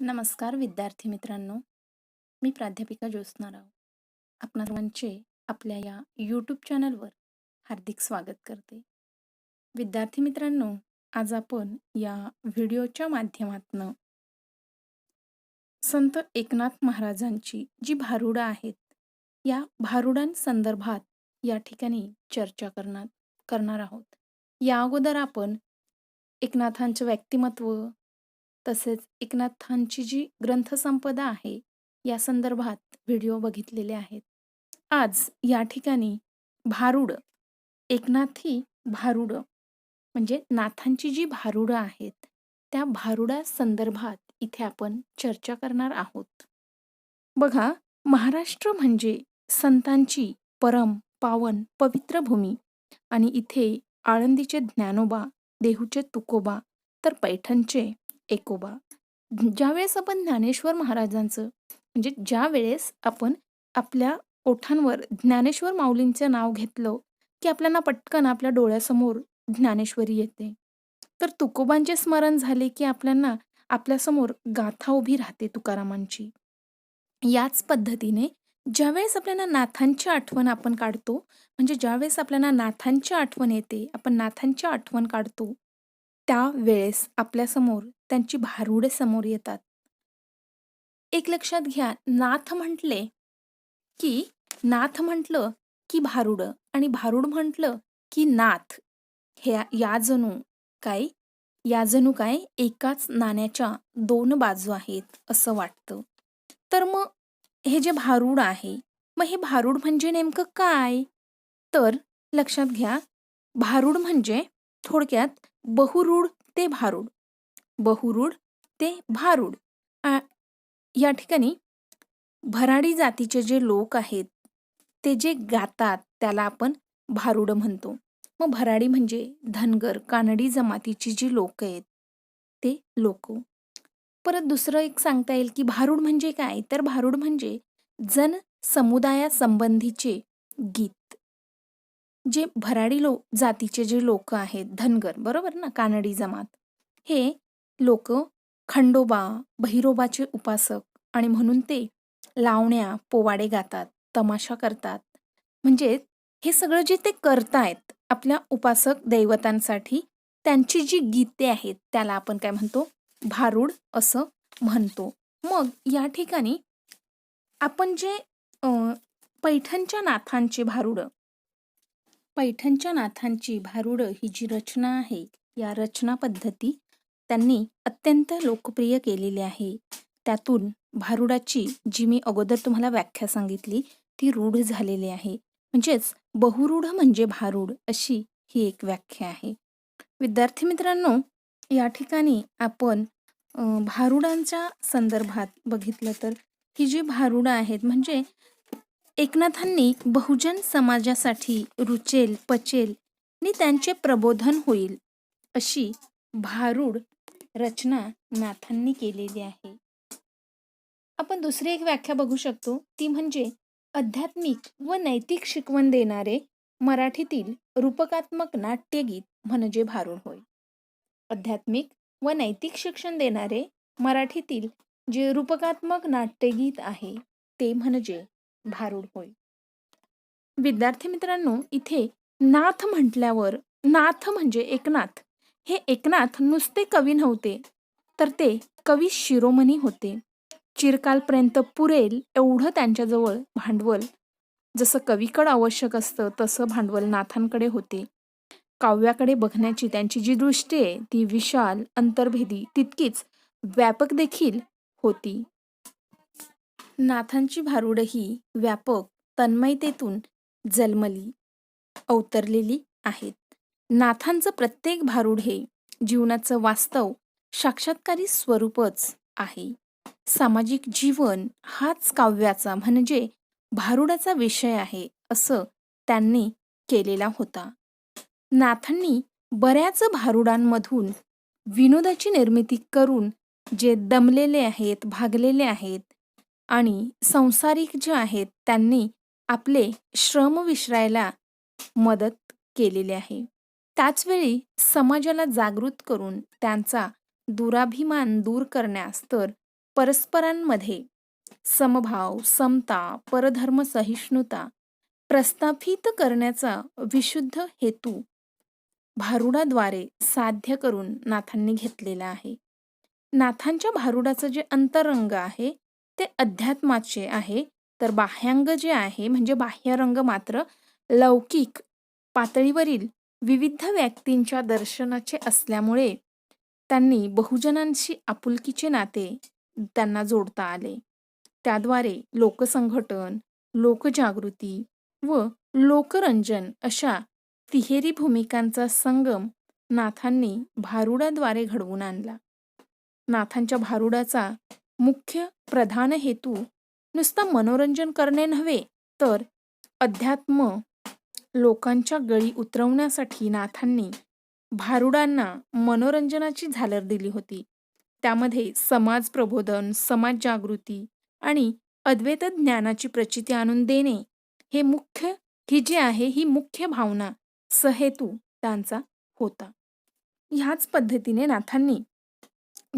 नमस्कार विद्यार्थी मित्रांनो. मी प्राध्यापिका ज्योत्स्ना राव आपणा सर्वांचे आपल्या या यूट्यूब चॅनलवर हार्दिक स्वागत करते. विद्यार्थी मित्रांनो आज आपण या व्हिडिओच्या माध्यमातनं संत एकनाथ महाराजांची जी भारुडं आहेत या भारुडांसंदर्भात या ठिकाणी चर्चा करणार करणार आहोत. या अगोदर आपण एकनाथांचं व्यक्तिमत्व तसेच एकनाथांची जी ग्रंथसंपदा आहे या संदर्भात व्हिडिओ बघितलेले आहेत. आज या ठिकाणी भारुड एकनाथी भारुड म्हणजे नाथांची जी भारुडं आहेत त्या भारुडा संदर्भात इथे आपण चर्चा करणार आहोत. बघा महाराष्ट्र म्हणजे संतांची परम पावन पवित्र भूमी आणि इथे आळंदीचे ज्ञानोबा देहूचे तुकोबा तर पैठणचे एकोबा. ज्यावेळेस आपण ज्ञानेश्वर महाराजांचं म्हणजे ज्या वेळेस आपण आपल्या ओठांवर ज्ञानेश्वर माऊलींचं नाव घेतलं की आपल्याला पटकन आपल्या डोळ्यासमोर ज्ञानेश्वरी येते. तर तुकोबांचे स्मरण झाले की आपल्याला आपल्यासमोर गाथा उभी राहते तुकारामांची. याच पद्धतीने ज्यावेळेस आपल्याला नाथांची आठवण आपण काढतो म्हणजे ज्यावेळेस आपल्याला नाथांची आठवण येते आपण नाथांची आठवण काढतो त्यावेळेस आपल्यासमोर त्यांची भारुडे समोर येतात. एक लक्षात घ्या नाथ म्हटले की नाथ म्हटलं की भारुड आणि भारुड म्हटलं की नाथ. हे या जणू काय या जणू काय एकाच नाण्याच्या दोन बाजू आहेत असं वाटतं. तर मग हे जे भारूड आहे मग हे भारूड म्हणजे नेमकं काय? तर लक्षात घ्या भारूड म्हणजे थोडक्यात बहुरूढ ते भारूड. बहुरूढ ते भारुड या ठिकाणी भराडी जातीचे जे लोक आहेत ते जे गातात त्याला आपण भारुड म्हणतो. मग भराडी म्हणजे धनगर कानडी जमातीची जी लोक आहेत ते लोक. परत दुसरं एक सांगता येईल की भारूड म्हणजे काय? तर भारूड म्हणजे जन समुदायासंबंधीचे गीत. जे भराडी लो जातीचे जे लोक आहेत धनगर बरोबर ना? कानडी जमात. हे लोक खंडोबा भैरोबाचे उपासक आणि म्हणून ते लावण्या पोवाडे गातात तमाशा करतात. म्हणजे हे सगळं जे ते करतायत आपल्या उपासक दैवतांसाठी त्यांची जी गीते आहेत त्याला आपण काय म्हणतो? भारूड असं म्हणतो. मग या ठिकाणी आपण जे पैठणच्या नाथांचे भारुड पैठणच्या नाथांची भारुड ही जी रचना आहे या रचना पद्धती त्यांनी अत्यंत लोकप्रिय केलेली आहे. त्यातून भारुडाची जी मी अगोदर तुम्हाला व्याख्या सांगितली ती रूढ झालेली आहे. म्हणजेच बहुरूढ म्हणजे भारूड अशी ही एक व्याख्या आहे. विद्यार्थी मित्रांनो या ठिकाणी आपण भारुडांच्या संदर्भात बघितलं तर ही जी भारुडं आहेत म्हणजे एकनाथांनी बहुजन समाजासाठी रुचेल पचेल आणि त्यांचे प्रबोधन होईल अशी भारूड रचना नाथांनी केलेली आहे. आपण दुसरी एक व्याख्या बघू शकतो. ती म्हणजे आध्यात्मिक व नैतिक शिकवण देणारे मराठीतील रूपकात्मक नाट्यगीत म्हणजे भारूड होय. आध्यात्मिक व नैतिक शिक्षण देणारे मराठीतील जे रूपकात्मक नाट्यगीत आहे ते म्हणजे भारूड होय. विद्यार्थी मित्रांनो इथे नाथ म्हटल्यावर नाथ म्हणजे एकनाथ. हे एकनाथ नुसते कवी नव्हते तर ते कवी शिरोमणी होते. चिरकालपर्यंत पुरेल एवढं त्यांच्याजवळ भांडवल. जसं कवीकडं आवश्यक असतं तसं भांडवल नाथांकडे होते. काव्याकडे बघण्याची त्यांची जी दृष्टी आहे ती विशाल अंतर्भेदी तितकीच व्यापक देखील होती. नाथांची भारुड ही व्यापक तन्मयतेतून जन्मली अवतरलेली आहेत. नाथांचं प्रत्येक भारूड हे जीवनाचं वास्तव साक्षात्कारी स्वरूपच आहे. सामाजिक जीवन हाच काव्याचा म्हणजे भारुडाचा विषय आहे असं त्यांनी केलेला होता. नाथांनी बऱ्याच भारुडांमधून विनोदाची निर्मिती करून जे दमलेले आहेत भागलेले आहेत आणि संसारिक जे आहेत त्यांनी आपले श्रम विसरायला मदत केलेली आहे. त्याचवेळी समाजाला जागृत करून त्यांचा दुराभिमान दूर करण्यास तर परस्परांमध्ये समभाव समता परधर्म सहिष्णुता प्रस्थापित करण्याचा विशुद्ध हेतू भारुडाद्वारे साध्य करून नाथांनी घेतलेला आहे. नाथांच्या भारुडाचं जे अंतरंग आहे ते अध्यात्माचे आहे. तर बाह्यांग जे आहे म्हणजे बाह्यरंग मात्र लौकिक पातळीवरील विविध व्यक्तींच्या दर्शनाचे असल्यामुळे त्यांनी बहुजनांशी आपुलकीचे नाते त्यांना जोडता आले. त्याद्वारे लोकसंघटन लोकजागृती व लोकरंजन अशा तिहेरी भूमिकांचा संगम नाथांनी भारुडाद्वारे घडवून आणला. नाथांच्या भारुडाचा मुख्य प्रधान हेतू नुसता मनोरंजन करणे नव्हे तर अध्यात्म लोकांच्या गळी उतरवण्यासाठी नाथांनी भारुडांना मनोरंजनाची झालर दिली होती. त्यामध्ये समाज प्रबोधन समाज जागृती आणि अद्वैत ज्ञानाची प्रचिती आणून देणे हे मुख्य ही जी आहे ही मुख्य भावना सहेतू त्यांचा होता. ह्याच पद्धतीने नाथांनी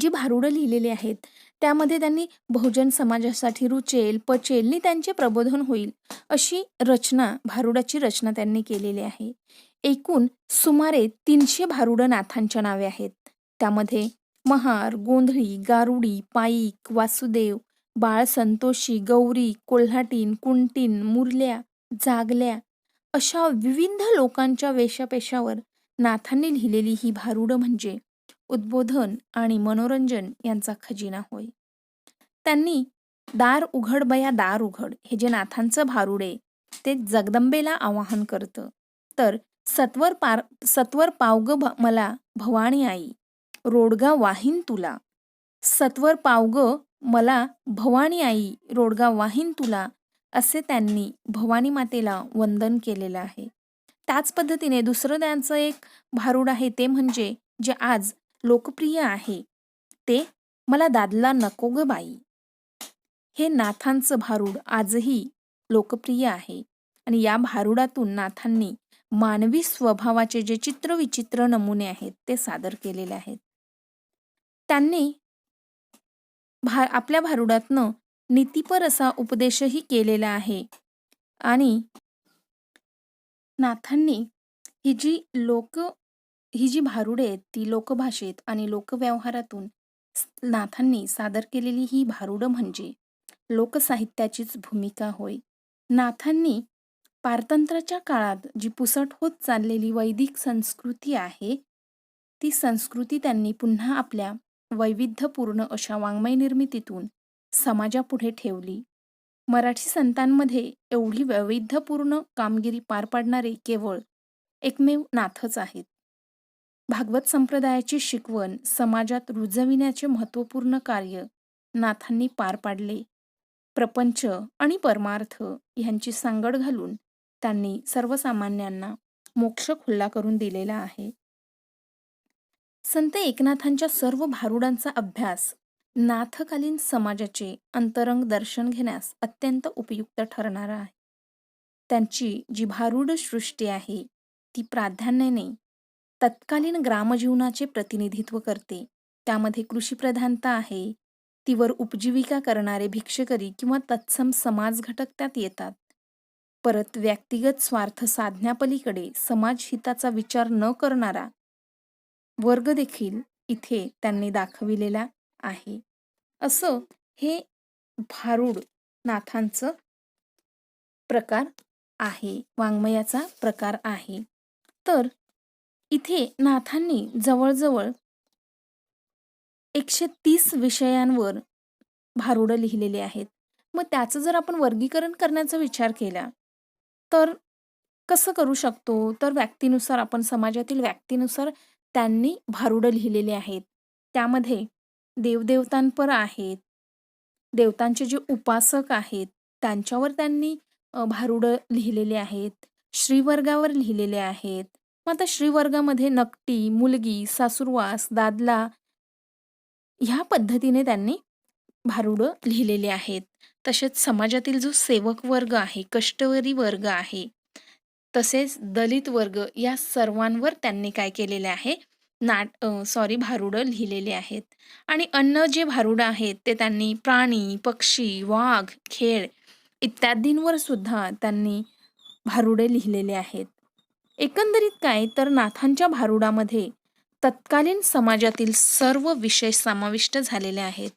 जी भारुडं लिहिलेली आहेत त्यामध्ये त्यांनी बहुजन समाजासाठी रुचेल पचेल नि त्यांचे प्रबोधन होईल अशी रचना भारुडाची रचना त्यांनी केलेली आहे. एकूण सुमारे तीनशे भारुड नाथांच्या नावे आहेत. त्यामध्ये महार गोंधळी गारुडी पाईक वासुदेव बाळ संतोषी गौरी कोल्हाटीन कुंटीन मुरल्या जागल्या अशा विविध लोकांच्या वेशापेशावर नाथांनी लिहिलेली ही भारुडं म्हणजे उद्बोधन आणि मनोरंजन यांचा खजिना होय. त्यांनी दार उघड बया दार उघड हे जे नाथांचं भारुडे ते जगदंबेला आवाहन करतं. तर सत्वर पार सत्वर पावग मला भवानी आई रोडगा वाहीन तुला. सत्वर पावग मला भवानी आई रोडगा वाहीन तुला असे त्यांनी भवानी मातेला वंदन केलेलं आहे. त्याच पद्धतीने दुसरं त्यांचं एक भारूड आहे ते म्हणजे जे आज लोकप्रिय आहे. ते मला दादला नको ग बाई. हे नाथांचं भारूड आजही लोकप्रिय आहे आणि या भारुडातून नाथांनी मानवी स्वभावाचे जे चित्रविचित्र नमुने आहेत ते सादर केलेले आहेत. त्यांनी भा आपल्या भारुडातनं नीतीपर असा उपदेशही केलेला आहे आणि नाथांनी ही जी लोक ही जी भारुडे आहेत ती लोकभाषेत आणि लोकव्यवहारातून नाथांनी सादर केलेली ही भारुडं म्हणजे लोकसाहित्याचीच भूमिका होय. नाथांनी पारतंत्र्याच्या काळात जी पुसट होत चाललेली वैदिक संस्कृती आहे ती संस्कृती त्यांनी पुन्हा आपल्या वैविध्यपूर्ण अशा वाङ्मय निर्मितीतून समाजापुढे ठेवली. मराठी संतांमध्ये एवढी वैविध्यपूर्ण कामगिरी पार पाडणारे केवळ एकमेव नाथच आहेत. भागवत संप्रदायाची शिकवण समाजात रुजविण्याचे महत्त्वपूर्ण कार्य नाथांनी पार पाडले. प्रपंच आणि परमार्थ यांची सांगड घालून त्यांनी सर्वसामान्यांना मोक्ष खुल्ला करून दिलेला आहे. संत एकनाथांच्या सर्व भारुडांचा अभ्यास नाथकालीन समाजाचे अंतरंग दर्शन घेण्यास अत्यंत उपयुक्त ठरणार आहे. त्यांची जी भारूड सृष्टी आहे ती प्राधान्याने तत्कालीन ग्रामजीवनाचे प्रतिनिधित्व करते. त्यामध्ये कृषीप्रधानता आहे. तीवर उपजीविका करणारे भिक्षकरी किंवा तत्सम समाज घटक त्यात येतात. परत व्यक्तिगत स्वार्थ साधण्यापलीकडे समाजहिताचा विचार न करणारा वर्ग देखील इथे त्यांनी दाखविलेला आहे. असं हे भारूड नाथांचं प्रकार आहे. वाङ्मयाचा प्रकार आहे. तर इथे नाथांनी जवळजवळ एकशे तीस विषयांवर भारुडं लिहिलेली आहेत. मग त्याचं जर आपण वर्गीकरण करण्याचा विचार केला तर कसं करू शकतो? तर व्यक्तीनुसार आपण समाजातील व्यक्तीनुसार त्यांनी भारुडं लिहिलेली आहेत. त्यामध्ये देवदेवतांपर आहेत देवतांचे जे उपासक आहेत त्यांच्यावर त्यांनी भारुडं लिहिलेले आहेत श्रीवर्गावर लिहिलेले आहेत मग आता श्रीवर्गामध्ये नकटी मुलगी सासुरवास दादला ह्या पद्धतीने त्यांनी भारुडं लिहिलेले आहेत. तसेच समाजातील जो सेवक वर्ग आहे कष्टवरी वर्ग आहे तसेच दलित वर्ग या सर्वांवर त्यांनी काय केलेले आहे? नाट सॉरी भारुडं लिहिलेले आहेत. आणि अन्न जे भारुडं आहेत ते त्यांनी प्राणी पक्षी वाघ खेळ इत्यादींवर सुद्धा त्यांनी भारुडे लिहिलेले आहेत. एकंदरीत काय तर नाथांच्या भारुडामध्ये तत्कालीन समाजातील सर्व विषय समाविष्ट झालेले आहेत.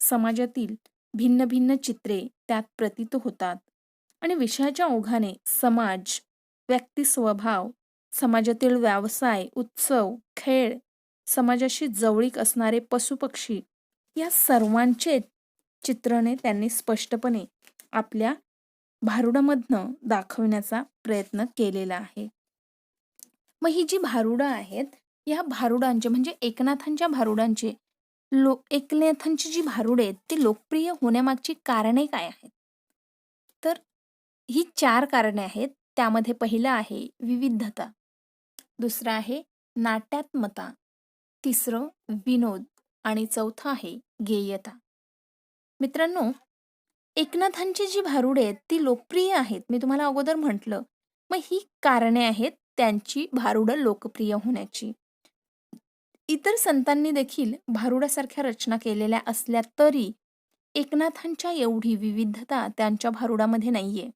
समाजातील भिन्न भिन्न चित्रे त्यात प्रतीत होतात आणि विषयाच्या ओघाने समाज व्यक्ती स्वभाव समाजातील व्यवसाय उत्सव खेळ समाजाशी जवळीक असणारे पशुपक्षी या सर्वांचे चित्रणे त्यांनी स्पष्टपणे आपल्या भारुडामधनं दाखवण्याचा प्रयत्न केलेला आहे. मग ही जी भारुडं आहेत या भारुडांचे म्हणजे एकनाथांच्या भारुडांचे लो एकनाथांची जी भारुडे आहेत ती लोकप्रिय होण्यामागची कारणे काय आहेत? तर ही चार कारणे आहेत. त्यामध्ये पहिलं आहे विविधता. दुसरं आहे नाट्यात्मता. तिसरं विनोद. आणि चौथं आहे गेयता. मित्रांनो एकनाथांची जी भारुडे आहेत ती लोकप्रिय आहेत. मी तुम्हाला अगोदर म्हटलं. मग ही कारणे आहेत. त्यांची भारुडं लोकप्रिय होण्याची. इतर संतांनी देखील भारुडासारख्या रचना केलेल्या असल्या तरी एकनाथांच्या एवढी विविधता त्यांच्या भारुडामध्ये नाहीये.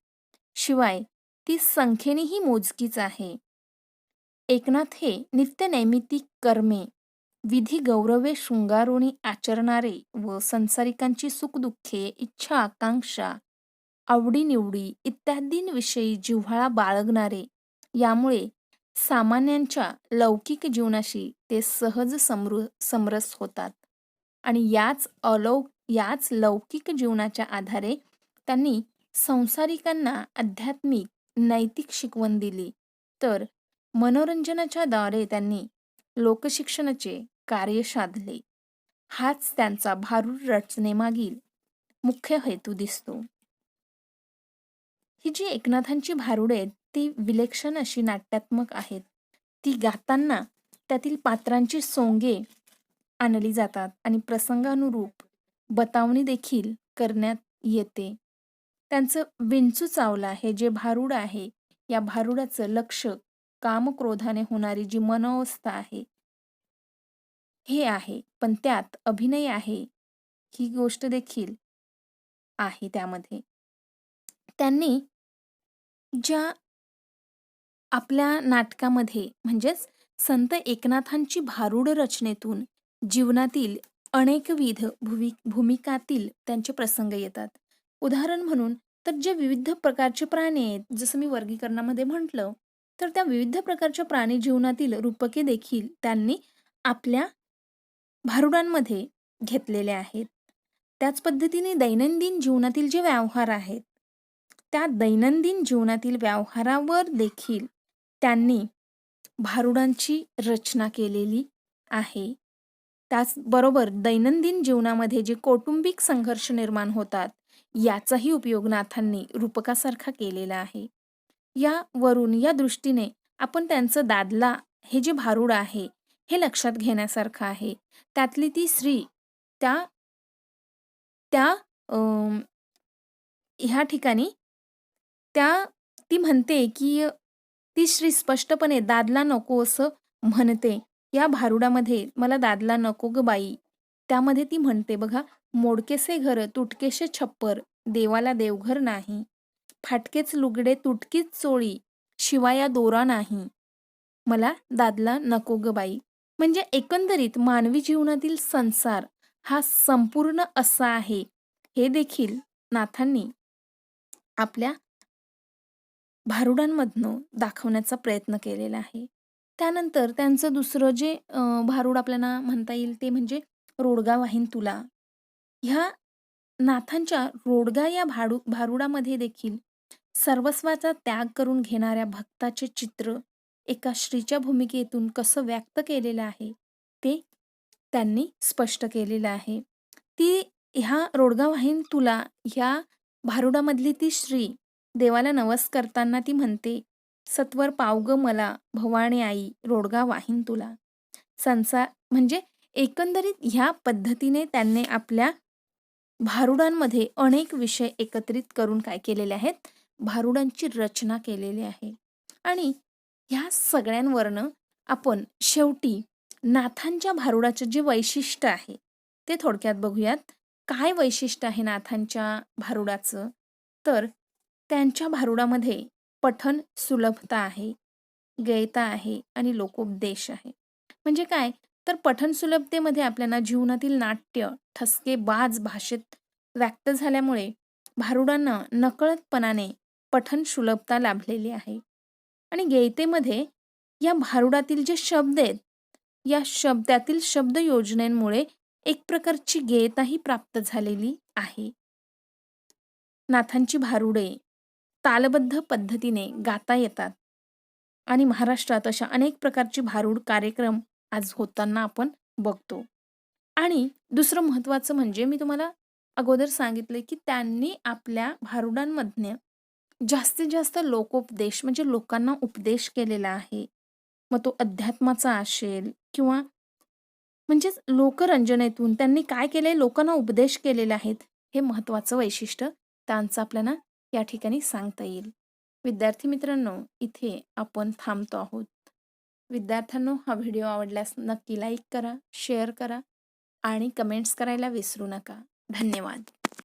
शिवाय ती संख्येनेही मोजकीच आहे. एकनाथ हे नित्यनैमितिक कर्मे विधी गौरवे शृंगारुणी आचरणारे व संसारिकांची सुखदुःखे इच्छा आकांक्षा आवडीनिवडी इत्यादींविषयी जिव्हाळा बाळगणारे यामुळे सामान्यांच्या लौकिक जीवनाशी ते सहज समृ समरस होतात. आणि याच अलौ याच लौकिक जीवनाच्या आधारे त्यांनी संसारिकांना आध्यात्मिक नैतिक शिकवण दिली. तर मनोरंजनाच्या द्वारे त्यांनी लोकशिक्षणाचे कार्य साधले. हाच त्यांचा भारूड रचनेमागील मुख्य हेतू दिसतो. ही जी एकनाथांची भारुड आहेत ती विलक्षण अशी नाट्यात्मक आहेत. ती गाताना त्यातील पात्रांची सोंगे आणली जातात आणि प्रसंगानुरूप बतावणी देखील करण्यात येते. त्यांचं विंचू चावला हे जे भारूड आहे या भारुडाचं लक्ष कामक्रोधाने होणारी जी मनोवस्था आहे हे आहे. पण त्यात अभिनय आहे ही गोष्ट देखील आहे त्यामध्ये. त्यांनी ज्या आपल्या नाटकामध्ये म्हणजेच संत एकनाथांची भारुड रचनेतून जीवनातील अनेकविध भूवी भूमिकातील त्यांचे प्रसंग येतात. उदाहरण म्हणून तर जे विविध प्रकारचे प्राणी आहेत जसं मी वर्गीकरणामध्ये म्हटलं तर त्या विविध प्रकारच्या प्राणी जीवनातील रूपके देखील त्यांनी आपल्या भारुडांमध्ये घेतलेले आहेत. त्याच पद्धतीने दैनंदिन जीवनातील जे व्यवहार आहेत त्या दैनंदिन जीवनातील व्यवहारावर देखील त्यांनी भारुडांची रचना केलेली आहे. त्याचबरोबर दैनंदिन जीवनामध्ये जे कौटुंबिक संघर्ष निर्माण होतात याचाही उपयोग नाथांनी रूपकासारखा केलेला आहे. यावरून या दृष्टीने आपण त्यांचं दादला हे जे भारुड आहे हे लक्षात घेण्यासारखं आहे. त्यातली ती स्त्री त्या त्या ह्या ठिकाणी त्या ती म्हणते की ती श्री स्पष्टपणे दादला नको असं म्हणते. या भारुडामध्ये मला दादला नको ग बाई. त्यामध्ये ती म्हणते बघा मोडकेसे घर तुटकेसे छप्पर देवाला देवघर नाही. फाटकेच लुगडे तुटकीच चोळी शिवाया दोरा नाही. मला दादला नको ग बाई. म्हणजे एकंदरीत मानवी जीवनातील संसार हा संपूर्ण असा आहे. हे देखील नाथांनी आपल्या भारुडांमधनं दाखवण्याचा प्रयत्न केलेला आहे. त्यानंतर त्यांचं दुसरं जे भारूड आपल्याला म्हणता येईल ते म्हणजे रोडगा वाहीन तुला. ह्या नाथांच्या रोडगा या भाडू भारुडामध्ये देखील सर्वस्वाचा त्याग करून घेणाऱ्या भक्ताचे चित्र एका श्रीच्या भूमिकेतून कसं व्यक्त केलेलं आहे ते त्यांनी स्पष्ट केलेलं आहे. ती ह्या रोडगा वाहीन तुला ह्या भारुडामधली ती श्री देवाला नवस करताना ती म्हणते सत्वर पावग मला भवानी आई रोडगा वाहीन तुला. संसार म्हणजे एकंदरीत ह्या पद्धतीने त्यांनी आपल्या भारुडांमध्ये अनेक विषय एकत्रित करून काय केलेले आहेत? भारुडांची रचना केलेली आहे. आणि ह्या सगळ्यांवरनं आपण शेवटी नाथांच्या भारुडाचं जे वैशिष्ट्य आहे ते थोडक्यात बघूयात. काय वैशिष्ट्य आहे नाथांच्या भारुडाचं? तर त्यांच्या भारुडामध्ये पठन सुलभता आहे गयता आहे आणि लोकोपदेश आहे. म्हणजे काय? तर पठन सुलभतेमध्ये आपल्याला जीवनातील नाट्य ठसके बाज भाषेत व्यक्त झाल्यामुळे भारुडांना नकळतपणाने पठन सुलभता लाभलेली आहे. आणि गीतेमध्ये या भारुडातील जे शब्द आहेत या शब्दातील शब्द योजनेमुळे एक प्रकारची गेयताही प्राप्त झालेली आहे. नाथांची भारुडे तालबद्ध पद्धतीने गाता येतात. आणि महाराष्ट्रात अशा अनेक प्रकारची भारूड कार्यक्रम आज होताना आपण बघतो. आणि दुसरं महत्त्वाचं म्हणजे मी तुम्हाला अगोदर सांगितले की त्यांनी आपल्या भारुडांमधनं जास्तीत जास्त लोकोपदेश म्हणजे लोकांना उपदेश केलेला आहे. मग तो अध्यात्माचा असेल किंवा म्हणजेच लोकरंजनेतून त्यांनी काय केलंय? लोकांना उपदेश केलेले आहेत हे महत्त्वाचं वैशिष्ट्य. त्यांचं आपल्याला या ठिकाणी सांगता येईल. विद्यार्थी मित्रांनो इथे आपण थांबतो आहोत. विद्यार्थ्यांनो हा व्हिडिओ आवडल्यास नक्की लाईक करा शेअर करा आणि कमेंट्स करायला विसरू नका. धन्यवाद.